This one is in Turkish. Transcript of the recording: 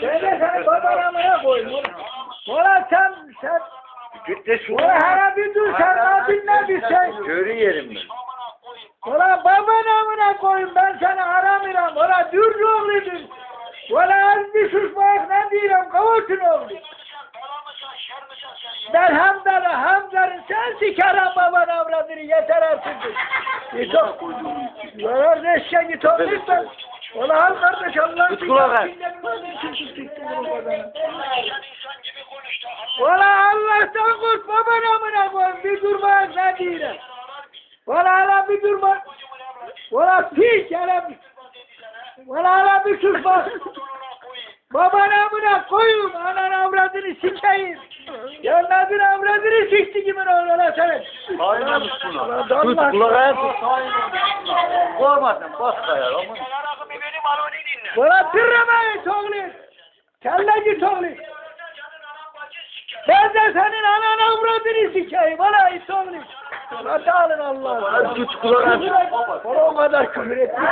Söyle sen babalamaya koy. Sonra sen, sen Gitti şu. Sonra her bir dur sen ne bilmem bir şey. Görü yerim ben. Sonra babalamına koyun ben seni aramıyorum. Sonra dürlü oğluydun. Sonra az bir sus bak ne diyorum kavuşun oğlu. Ben Hamdara, Hamdar'ın sen sikerim baban avradını yeter artık. Git o. Yarar ne şey git o. Git o. Ona al kardeş Allah'ın. Git. Ulan Allah'tan kork baban amına koyun bir dur bak ne diyorum. Ulan hala bir dur bak. Ulan pis hele. Ulan hala bir sus bak. Baban amına koyun anan avradını sikeyim. Yanladın avradını sikti kimin oğlu lan senin. Aynen buna. Ulan Tut kulağı tut. Korkmasın bas kayar ama. Ulan tırramayın oğlum. Kelleci oğlum. Ben de senin anan avradını sikeyim. Ulan it oğlum. Ulan dağılın Allah'ım. Hadi tut kulağı. Ulan o kadar küfür etmiş.